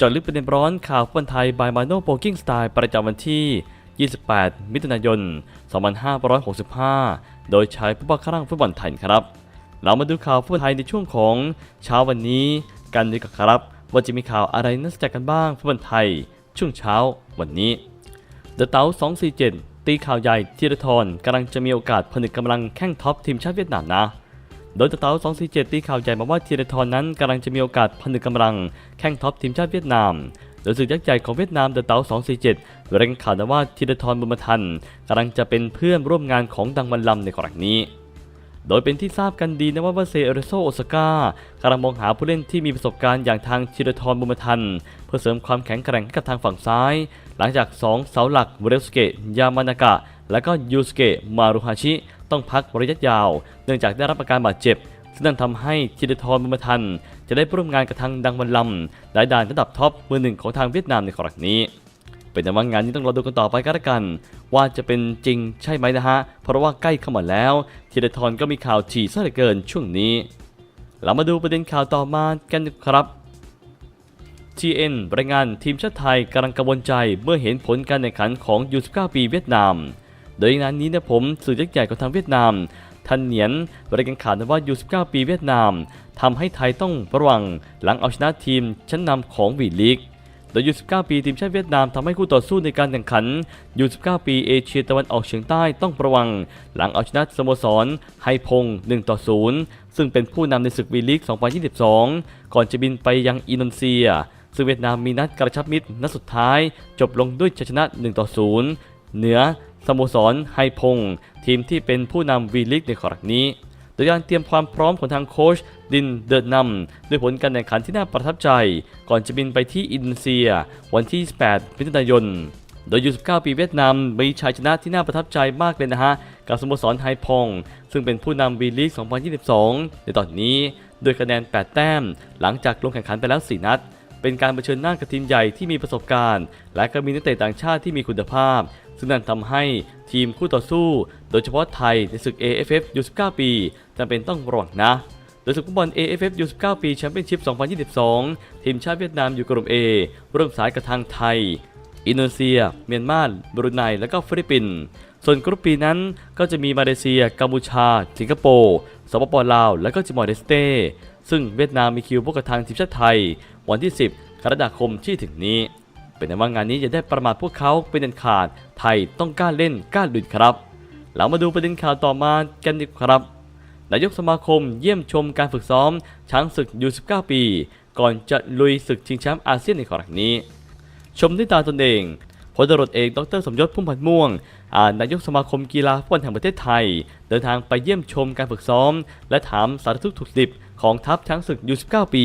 จาะลึกประเด็นร้อนข่าวฟุตบอลไทยบายมาโนโปกิ้งสไตล์ประจำวันที่ 28 มิถุนายน 2565 โดยใช้ผู้บังคับร่างฟุตบอลไทยครับ เรามาดูข่าวฟุตบอลไทยในช่วงของเช้าวันนี้ กันดีกว่าครับ ว่าจะมีข่าวอะไรน่าสนใจกันบ้างฟุตบอลไทย ช่วงเช้าวันนี้เดอะเต๋า247 ตีข่าวใหญ่ธีรทรกำลังจะมีโอกาสผนึกกำลังแข้งท็อปทีมชาติเวียดนามนะ โดยเดอะเต๋า247ตีข่าวใหญ่มาว่าธีรทรนั้นกำลังจะมีโอกาสผนึกกำลัง แข้งท็อปทีมชาติเวียดนามโดยศึกยักษ์ใหญ่ของเวียดนามเดอะเต๋า247เรายงข่าวนะว่าธีรทรบุญมาทันกำลังจะเป็นเพื่อนร่วมงานของดังวันลำในกรณีนี้ โดยเป็นที่ทราบกันดีนะว่าวาเซเอเรโซโอซาก้ากำลังมองหาผู้เล่นที่มีประสบการณ์อย่างทางธีรทรบุญมาทัน เพื่อเสริมความแข็งแกร่งให้กับทางฝั่งซ้าย หลังจาก 2 เสาหลักเวเรสเกะยามานากะ และก็ยูสเกะมารุฮาชิ ต้องพักระยะยาว เนื่องจากได้รับอาการบาดเจ็บ ซึ่งนั่นทำให้ธีรทรบุญมาทัน จะได้ร่วมงานกับทางดังวันลำและด่านระดับท็อปมือหนึ่งของทางเวียดนามในครั้งนี้ เป็นแต่ว่างานนี้ต้องรอดูกันต่อไปก็แล้วกัน ว่าจะเป็นจริงใช่ไหมนะฮะ เพราะว่าใกล้เข้ามาแล้วธีรทรก็มีข่าวฉี่ซะเหลือเกินช่วงนี้ เรามาดูประเด็นข่าวต่อมากันครับ TN รายงานทีมชาติไทยกำลังกังวลใจเมื่อเห็นผลการแข่งขันของ U19 ปีเวียดนาม โดยงานนี้นะผมสื่อยักษ์ใหญ่ของทางเวียดนามทันเหนียนรายงานข่าวว่า U19 ปีเวียดนามทำให้ไทยต้องระวังหลังเอาชนะทีมชั้นนำของวีลีกโดย U19 ปีทีมชาติเวียดนามทำให้คู่ต่อสู้ในการแข่งขัน U19 ปีเอเชียตะวันออกเฉียงใต้ต้องระวัง หลังเอาชนะสโมสรไฮพง1ต่อ0ซึ่งเป็นผู้นำในศึกวีลีก 2022 ก่อนจะบินไปยังอินโดนีเซีย ซึ่งเวียดนามมีนัดกระชับมิตรนัดสุดท้าย จบลงด้วยชัยชนะ1ต่อ0เหนือ สโมสรไฮพง ทีมที่เป็นผู้นำวีลีกในครั้งนี้ โดยการเตรียมความพร้อมของทางโค้ชดินเดินนำด้วยผลการแข่งขันที่น่าประทับใจ ก่อนจะบินไปที่อินโดนีเซีย วันที่ 28 มิถุนายน โดยยู19ปีเวียดนามมีชัยชนะที่น่าประทับใจมากเลยนะฮะ กับสโมสรไฮพง ซึ่งเป็นผู้นำวีลีก2022 ในตอนนี้ด้วยคะแนน 8 แต้ม หลังจากลงแข่งขันไปแล้ว 4 นัด เป็นการเผชิญหน้ากับทีมใหญ่ที่มีประสบการณ์ และก็มีนักเตะต่างชาติที่มีคุณภาพ ซึ่งนั่นทำให้ทีมคู่ต่อสู้ โดยเฉพาะไทยในศึก AFF U19 ปีจำเป็นต้องระวังนะโดยศึกฟุตบอล AFF U19 ปีแชมเปี้ยนชิพ 2022 ทีมชาติเวียดนามอยู่กลุ่ม A ร่วมสายกับทางไทย อินโดนีเซีย เมียนมาบรูไนและก็ฟิลิปปินส์ส่วนกรุ๊ปปีนั้นก็จะมีมาเลเซีย กัมพูชา สิงคโปร์สปปลาว และก็จิมอร์เดสเต้ซึ่งเวียดนามมีคิวพบกับทางทีมชาติไทย วันที่ 10 กรกฎาคมที่ถึงนี้ เป็นแต่ว่างานนี้จะได้ประมาทพวกเขาเป็นอันขาด ไทยต้องกล้าเล่นกล้าลุยครับ เรามาดูประเด็นข่าวต่อมากันดีครับนายกสมาคมเยี่ยมชมการฝึกซ้อม ช้างศึกยู19 ปี ก่อนจะลุยศึกชิงแชมป์อาเซียนในครั้งนี้ ชมด้วยตาตนเอง พลตำรวจเอกดรสมยศพุ่มพันธ์ม่วงนนายกสมาคมกีฬาฟุตบอลแห่งประเทศไทย เดินทางไปเยี่ยมชมการฝึกซ้อม และถามสารทุกข์ถูกดิบของทัพช้างศึกยู19 ปี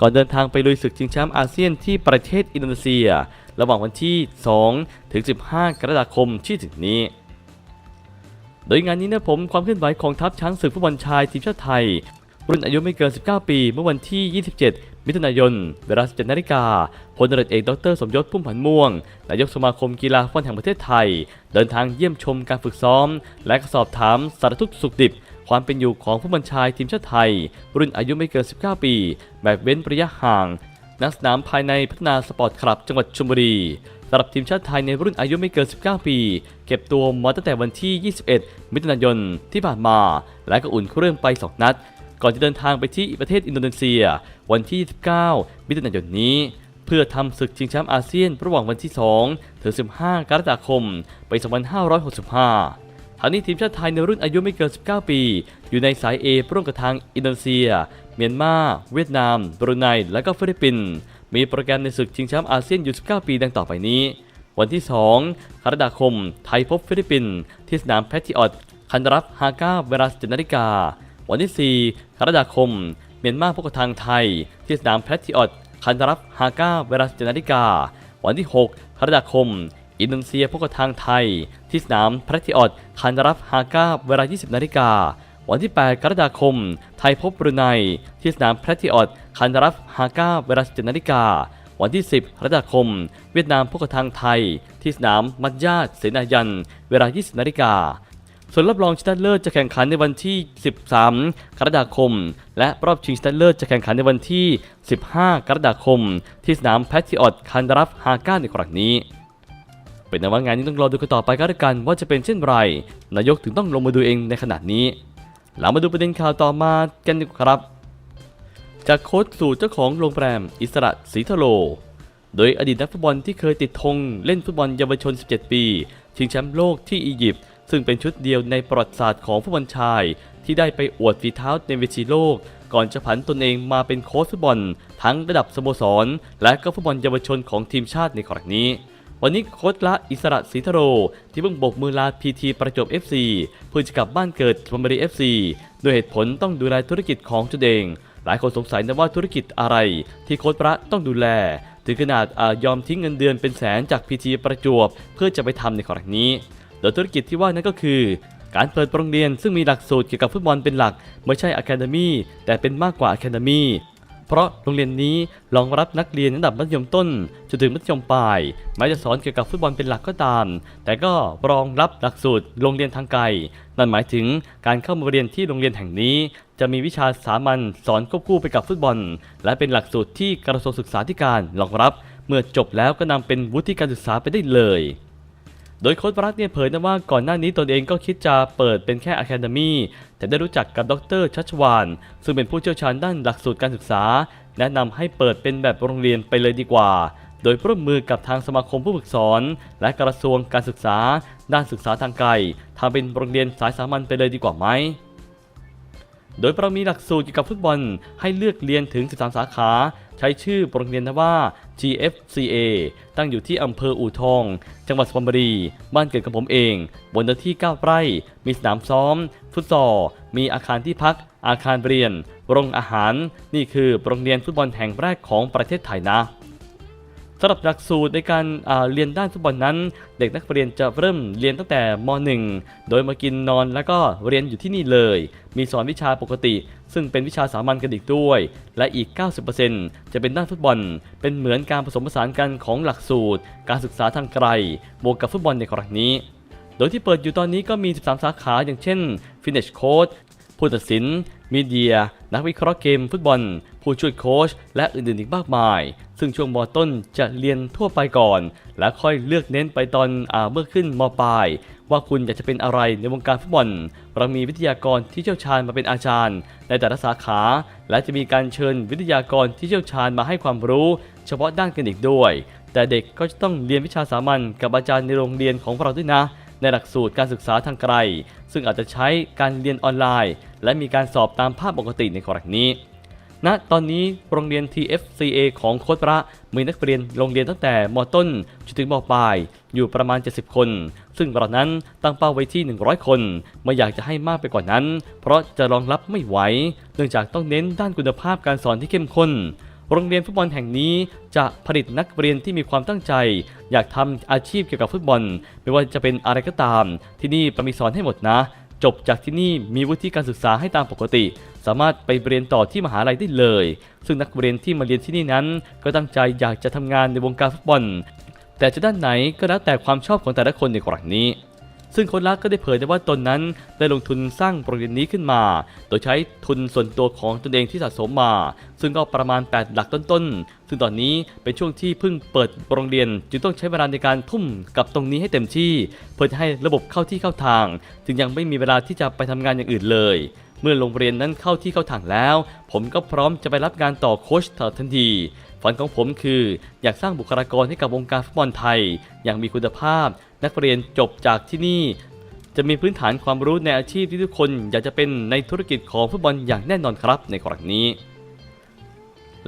ก่อนเดินทางไปลุยศึกชิงแชมป์อาเซียนที่ประเทศอินโดนีเซีย ระหว่างวันที่ 2 ถึง 15 กรกฎาคมที่ถึงนี้โดยงานนี้นะผมความเคลื่อนไหวของทัพช้างศึกฟุตบอลชายทีมชาติไทย รุ่นอายุไม่เกิน 19 ปี เมื่อวันที่ 27 มิถุนายน เวลา 17นาฬิกาพลตำรวจเอกดร สมยศพุ่มพันม่วง นายกสมาคมกีฬาฟุตบอลแห่งประเทศไทย เดินทางเยี่ยมชมการฝึกซ้อม และสอบถามสารทุกสุขดิบ ความเป็นอยู่ของผู้บัญชายทีมชาติไทย รุ่นอายุไม่เกิน 19 ปี แบบเว้นระยะห่างนักสนามภายในพัฒนาสปอร์ตคลับจังหวัดชลบุรีสำหรับทีมชาติไทยในรุ่นอายุไม่เกิน 19 ปี เก็บตัวมาตั้งแต่วันที่ 21 มิถุนายนที่ผ่านมา และก็อุ่นเครื่องไป 2 นัด ก่อนจะเดินทางไปที่ประเทศอินโดนีเซีย วันที่29มิถุนายนนี้ เพื่อทำศึกชิงแชมป์อาเซียนระหว่างวันที่ 2 ถึง 15 กรกฎาคม ปี 2565ทางนี้ทีมชาติไทยในรุ่นอายุไม่เกิน 19 ปี อยู่ในสาย A ร่วมกับทางอินโดนีเซีย เมียนมา เวียดนาม บรูไน และก็ฟิลิปปินส์มีโปรแกรมในศึกชิงแชมป์อาเซียนอยู่ 19 ปีดังต่อไปนี้ วันที่ 2 กรกฎาคม ไทยพบฟิลิปปินส์ที่สนามแพทริออตคันรับฮาก้าเวลา17นาฬิกา วันที่4กรกฎาคม เมียนมาพบกับทางไทย ที่สนามแพทริออตคันรับฮาก้าเวลา17นาฬิกาวันที่ 6กรกฎาคม อินโดนีเซียพบกับทางไทย ที่สนามแพทริออตคันรับฮาก้าเวลา 20นาฬิกาวันที่ 8 กรกฎาคม ไทยพบบรูไน ที่สนามแพทริออตคันรับฮาก้าเวลา17นาฬิกาวันที่ 10กรกฎาคม เวียดนามพบกับทางไทย ที่สนามมัจยาดเสนายัน เวลา 20นาฬิกา ส่วนรอบรองชนะเลิศจะแข่งขันในวันที่ 13 กรกฎาคม และรอบชิงชนะเลิศจะแข่งขันในวันที่ 15 กรกฎาคม ที่สนามแพทริออตคันดารัฟฮาก้าในครั้งนี้ เป็นแต่ว่างานนี้ต้องรอดูกันต่อไปก็แล้วกันว่าจะเป็นเช่นไร นายกถึงต้องลงมาดูเองในขนาดนี้เรามาดูประเด็นข่าวต่อมากันดีกว่าครับ จากโค้ชสู่เจ้าของโรงแรมอิสระศรีทโล โดยอดีตนักฟุตบอลที่เคยติดธงเล่นฟุตบอลเยาวชน 17 ปี ชิงแชมป์โลกที่อียิปต์ ซึ่งเป็นชุดเดียวในประวัติศาสตร์ของฟุตบอลชาย ที่ได้ไปอวดฝีเท้าในเวทีโลก ก่อนจะผันตนเองมาเป็นโค้ชฟุตบอล ทั้งระดับสโมสร และก็ฟุตบอลเยาวชนของทีมชาติในครั้งนี้วันนี้โค้ชละอิสระศรีทโร ที่เพิ่งโบกมือลาพีทีประจวบ FC เพื่อจะกลับบ้านเกิดชลบุรี FC โดยเหตุผลต้องดูแลธุรกิจของตนเอง หลายคนสงสัยนะว่าธุรกิจอะไร ที่โค้ชพระต้องดูแล ถึงขนาดอายอมทิ้งเงินเดือนเป็นแสนจากพีทีประจวบ เพื่อจะไปทำในครั้งนี้ ดยธุรกิจที่ว่านั้นก็คือ การเปิดโรงเรียนซึ่งมีหลักสูตรเกี่ยวกับฟุตบอลเป็นหลัก ไม่ใช่อะคาเดมี่แต่เป็นมากกว่าอะคาเดมี่เพราะโรงเรียนนี้รองรับนักเรียนระดับมัธยมต้นจนถึงมัธยมปลายแม้จะสอนเกี่ยวกับฟุตบอลเป็นหลักก็ตาม แต่ก็รองรับหลักสูตรโรงเรียนทางไกล นั่นหมายถึงการเข้ามาเรียนที่โรงเรียนแห่งนี้ จะมีวิชาสามัญสอนควบคู่ไปกับฟุตบอล และเป็นหลักสูตรที่กระทรวงศึกษาธิการรองรับ เมื่อจบแล้วก็นำเป็นวุฒิการศึกษาไปได้เลย โดยโค้ดรักเนี่ยเผยนะว่าก่อนหน้านี้ตนเองก็คิดจะเปิดเป็นแค่อะคาเดมี่แต่ได้รู้จักกับดรชัชวานซึ่งเป็นผู้เชี่ยวชาญด้านหลักสูตรการศึกษา แนะนำให้เปิดเป็นแบบโรงเรียนไปเลยดีกว่า โดยร่วมมือกับทางสมาคมผู้ฝึกสอน และกระทรวงการศึกษา ด้านศึกษาทางไกลทำเป็นโรงเรียนสายสามัญไปเลยดีกว่าไหม โดยเรามีหลักสูตรเกี่ยวกับฟุตบอลให้เลือกเรียนถึง 13 สาขา ใช้ชื่อโรงเรียนนว่า GFCA ตั้งอยู่ที่อำเภออู่ทอง จังหวัดสุพรรณบุรี บ้านเกิดของผมเอง บนเนื้อที่ 9 ไร่ มีสนามซ้อม ฟุตซอล มีอาคารที่พัก อาคารเรียน โรงอาหาร นี่คือโรงเรียนฟุตบอลแห่งแรกของประเทศไทยนะำหรับหลักสูตรในการอ่าเรียนด้านฟุตบอลนั้น เด็กนักเรียนจะเริ่มเรียนตั้งแต่ม .1 โดยมากินนอนแล้วก็เรียนอยู่ที่นี่เลย มีสอนวิชาปกติ ซึ่งเป็นวิชาสามัญกันอีกด้วย และอีก 90%จะเป็นด้านฟุตบอล เป็นเหมือนการผสมผสานกันของหลักสูตร การศึกษาทางไกล บวกกับฟุตบอลในครั้งนี้ โดยที่เปิดอยู่ตอนนี้ก็มี 13 สาขาอย่างเช่น Finish Coach ผู้ตัดสิน มีเดีย นักวิเคราะห์เกมฟุตบอล ผู้ช่วยโค้ชและอื่นๆอีกมากมาย ซึ่งช่วงมต้นจะเรียนทั่วไปก่อน และค่อยเลือกเน้นไปตอนอเมื่อขึ้นมปลาย ว่าคุณอยากจะเป็นอะไรในวงการฟุตบอลเรามีวิทยากรที่เชี่ยวชาญมาเป็นอาจารย์ ในแต่ละสาขา และจะมีการเชิญวิทยากรที่เชี่ยวชาญมาให้ความรู้ เฉพาะด้านกันอีกด้วย แต่เด็กก็จะต้องเรียนวิชาสามัญกับอาจารย์ในโรงเรียนของเราด้วยนะในหลักสูตรการศึกษาทางไกล ซึ่งอาจจะใช้การเรียนออนไลน์ และมีการสอบตามภาพปกติในกรณีนี้ ณตอนนี้โรงเรียน TFCA ของโค้ชพระมีนักเรียนโรงเรียนตั้งแต่มต้นจนถึงมปลาย อยู่ประมาณ 70 คน ซึ่งเรานั้นตั้งเป้าไว้ที่ 100 คนไม่อยากจะให้มากไปกว่านั้น เพราะจะรองรับไม่ไหวเนื่องจากต้องเน้นด้านคุณภาพการสอนที่เข้มข้นโรงเรียนฟุตบอลแห่งนี้จะผลิตนักเรียนที่มีความตั้งใจ อยากทำอาชีพเกี่ยวกับฟุตบอล ไม่ว่าจะเป็นอะไรก็ตาม ที่นี่ประมีสอนให้หมดนะ จบจากที่นี่มีวุฒิการศึกษาให้ตามปกติ สามารถไปเรียนต่อที่มหาลัยได้เลย ซึ่งนักเรียนที่มาเรียนที่นี่นั้น ก็ตั้งใจอยากจะทำงานในวงการฟุตบอล แต่จะด้านไหนก็แล้วแต่ความชอบของแต่ละคนในกรณีนี้ ซึ่งโคนรักก็ได้เผยได้ว่าตนนั้นได้ลงทุนสร้างโรงเรียนนี้ขึ้นมา โดยใช้ทุนส่วนตัวของตนเองที่สะสมมา ซึ่งก็ประมาณ 8 หลักต้นๆ ซึ่งตอนนี้เป็นช่วงที่เพิ่งเปิดโรงเรียน จึงต้องใช้เวลาในการทุ่มกับตรงนี้ให้เต็มที่ เพื่อให้ระบบเข้าที่เข้าทาง จึงยังไม่มีเวลาที่จะไปทำงานอย่างอื่นเลยเมื่อโรงเรียนนั้นเข้าที่เข้าทางแล้ว ผมก็พร้อมจะไปรับงานต่อโค้ชทันที ฝันของผมคือ อยากสร้างบุคลากรให้กับวงการฟุตบอลไทย อย่างมีคุณภาพ นักเรียนจบจากที่นี่ จะมีพื้นฐานความรู้ในอาชีพที่ทุกคนอยากจะเป็นในธุรกิจของฟุตบอลอย่างแน่นอนครับในครั้งนี้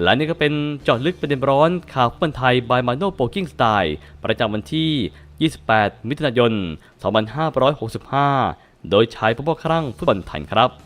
และนี่ก็เป็นจอดลึกประเด็นร้อนข่าวฟุตบอลไทย by Mano Poking Style ประจำวันที่ 28 มิถุนายน 2565 โดยชายผู้พ่อครั่งฟุตบอลไทยครับ